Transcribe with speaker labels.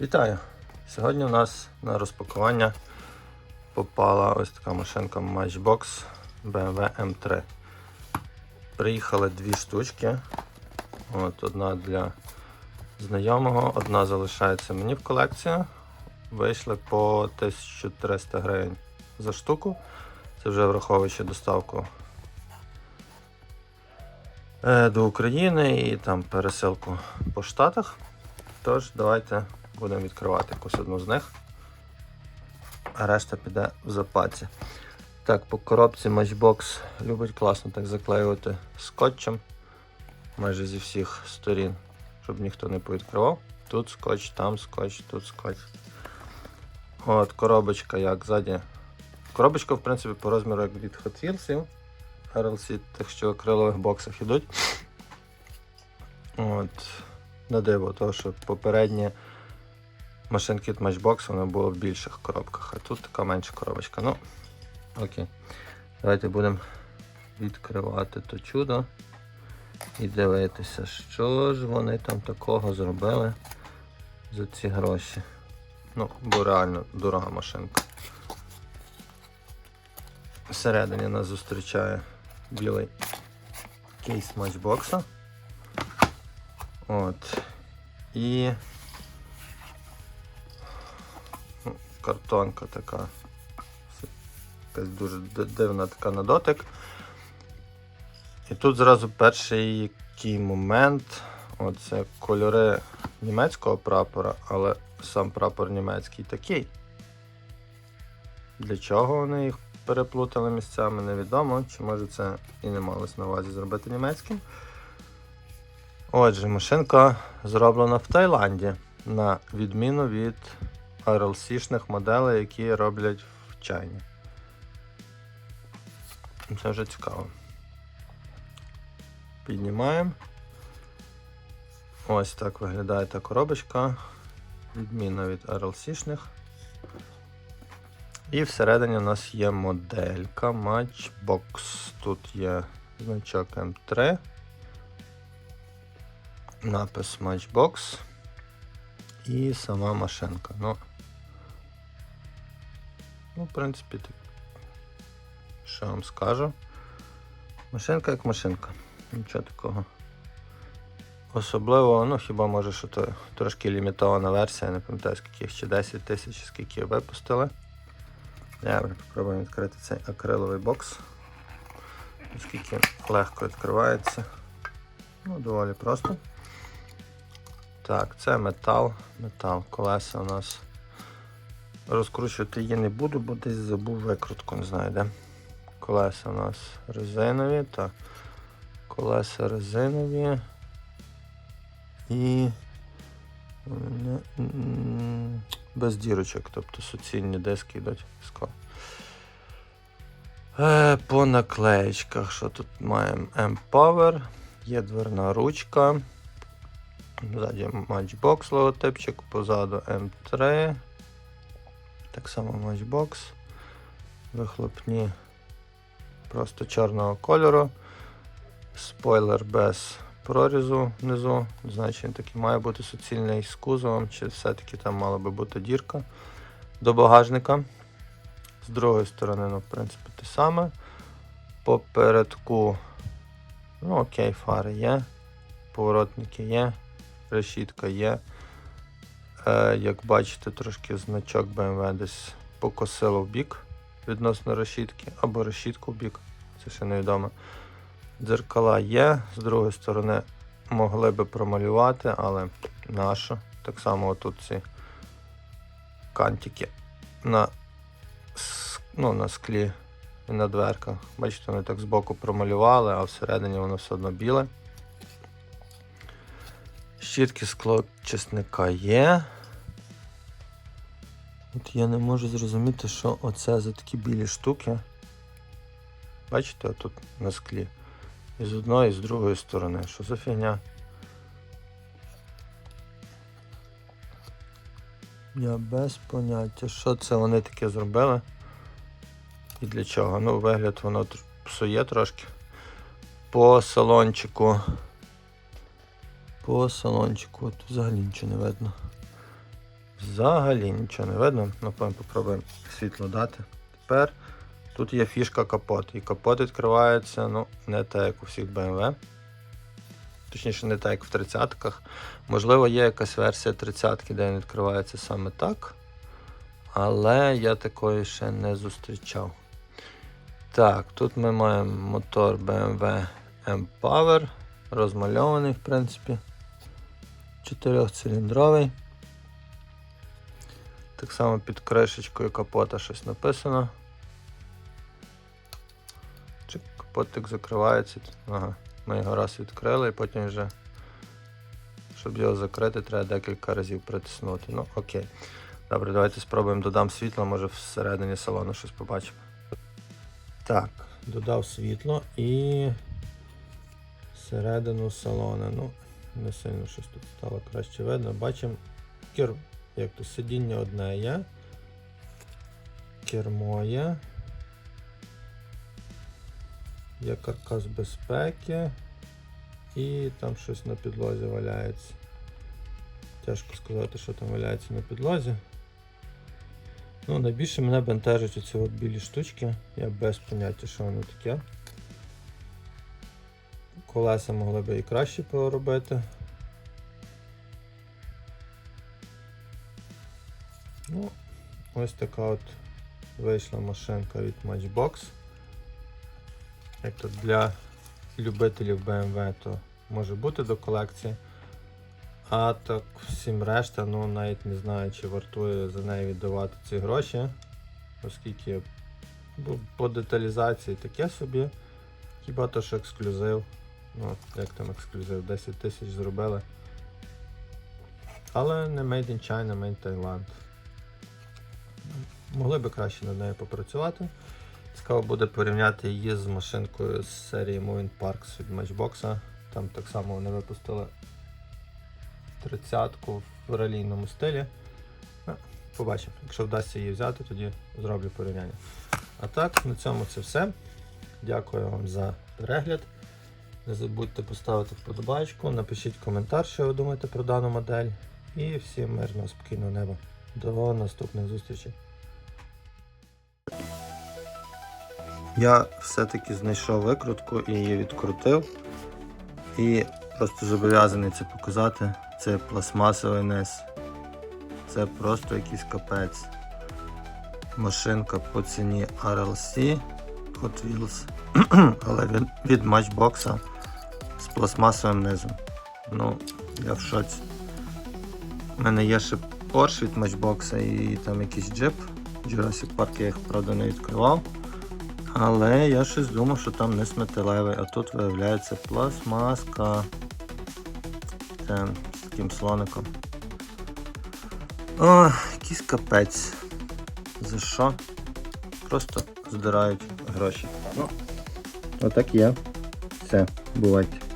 Speaker 1: Вітаю! Сьогодні у нас на розпакування попала ось така машинка Matchbox BMW M3. Приїхали дві штучки. От, одна для знайомого, одна залишається мені в колекцію. Вийшли по 1300 гривень за штуку. Це вже враховуючи доставку е, до України і там пересилку по штатах. Тож, давайте будемо відкривати якусь одну з них. А решта піде в запаці. Так, по коробці Matchbox любить класно так заклеювати скотчем майже зі всіх сторін, щоб ніхто не повідкривав. Тут скотч, там скотч, тут скотч. От, коробочка як ззаді. Коробочка, в принципі, по розміру як від Hot Wheels. RLC, тих, що в акрилових боксах ідуть. От, на диво, того, що попередні машинки від Matchbox вони були в більших коробках, а тут така менша коробочка. Ну, окей. Давайте будемо відкривати то чудо і дивитися, що ж вони там такого зробили за ці гроші. Ну, бо реально дорога машинка. Всередині нас зустрічає білий кейс матчбокса. От. І картонка така. Якась дуже дивна така на дотик. І тут зразу перший який момент. Оце кольори німецького прапора, але сам прапор німецький такий. Для чого вони їх переплутали місцями, невідомо. Чи може це і не малось на увазі зробити німецьким. Отже, машинка зроблена в Таїланді, на відміну від RLC-шних моделей, які роблять в Чайні. Це вже цікаво. Піднімаємо. Ось так виглядає та коробочка. Відмінна від RLC-шних. І всередині у нас є моделька Matchbox. Тут є значок М3 напис Matchbox і сама машинка. Ну, ну в принципі, так. Що я вам скажу? Машинка як машинка. Нічого такого. Особливо, ну хіба може, що то трошки лімітована версія, не пам'ятаю, скільки чи 10 тисяч, скільки випустили. Добре, попробуємо відкрити цей акриловий бокс. Оскільки легко відкривається. Ну, доволі просто. Так, це метал. Метал. Колеса у нас. Розкручувати її не буду, бо десь забув викрутку, не знаю де. Колеса у нас резинові. Так. Колеса резинові. І. Без дірочок, тобто суцільні диски йдуть в склад. Е, по наклеєчках, що тут маємо M-Power, є дверна ручка. Ззаді Matchbox логотипчик, позаду М3. Так само Matchbox. Вихлопні просто чорного кольору. Спойлер без прорізу внизу. Значить він такий має бути суцільний з кузовом, чи все-таки там мала би бути дірка до багажника. З другої сторони, ну, в принципі, те саме. Попередку, ну окей, фари є, поворотники є решітка є. Е, як бачите, трошки значок BMW десь покосило в бік відносно решітки, або решітку в бік, це ще невідомо. Дзеркала є, з другої сторони могли би промалювати, але нащо? Так само тут ці кантики на, ну, на склі і на дверках. Бачите, вони так збоку промалювали, а всередині воно все одно біле. Щітки склочисника є. От я не можу зрозуміти, що оце за такі білі штуки. Бачите, тут на склі. І з одної, і з другої сторони. Що за фігня? Я без поняття, що це вони таке зробили. І для чого? Ну, вигляд воно псує трошки. По салончику. По салончику от взагалі нічого не видно. Взагалі нічого не видно. Напевно, попробуємо світло дати. Тепер тут є фішка капот. І капот відкривається, ну, не так, як у всіх BMW. Точніше, не так, як в 30-ках. Можливо, є якась версія 30-ки, де він відкривається саме так. Але я такої ще не зустрічав. Так, тут ми маємо мотор BMW M-Power, розмальований, в принципі. Чотирьохциліндровий. Так само під кришечкою капота щось написано. Чи капотик закривається? Ага, ми його раз відкрили і потім вже, щоб його закрити, треба декілька разів притиснути. Ну, окей. Добре, давайте спробуємо додам світло, може всередині салону щось побачимо. Так, додав світло і всередину салону. Ну, не сильно щось тут стало краще видно. Бачимо кер... як то сидіння одне є. Кермо є. Є каркас безпеки. І там щось на підлозі валяється. Тяжко сказати, що там валяється на підлозі. Ну, найбільше мене бентежать оці білі штучки. Я без поняття, що воно таке. Колеса могли би і краще поробити. Ну, ось така от вийшла машинка від Matchbox. Як для любителів BMW, то може бути до колекції. А так всім решта, ну навіть не знаю, чи вартує за неї віддавати ці гроші, оскільки по деталізації таке собі. Хіба то що ексклюзив. Ну, як там ексклюзив, 10 тисяч зробили. Але не Made in China, Made in Thailand. Могли би краще над нею попрацювати. Цікаво буде порівняти її з машинкою з серії Moving Parks від Matchbox. Там так само вони випустили 30-ку в ралійному стилі. Ну, Побачимо. Якщо вдасться її взяти, тоді зроблю порівняння. А так, на цьому це все. Дякую вам за перегляд. Не забудьте поставити вподобайку, напишіть коментар, що ви думаєте про дану модель. І всім мирного, спокійного неба. До наступних зустрічей. Я все-таки знайшов викрутку і її відкрутив. І просто зобов'язаний це показати. Це пластмасовий низ. Це просто якийсь капець. Машинка по ціні RLC Hot Wheels, але від, Matchbox з пластмасовим низом. Ну, я в шоці. У мене є ще Porsche від Matchbox і там якийсь джип. Jurassic Park я їх, правда, не відкривав. Але я щось думав, що там не металевий, а тут виявляється пластмаска. Це з таким слоником. О, якийсь капець. За що? Просто здирають гроші. Ну, отак є. Все, бувайте.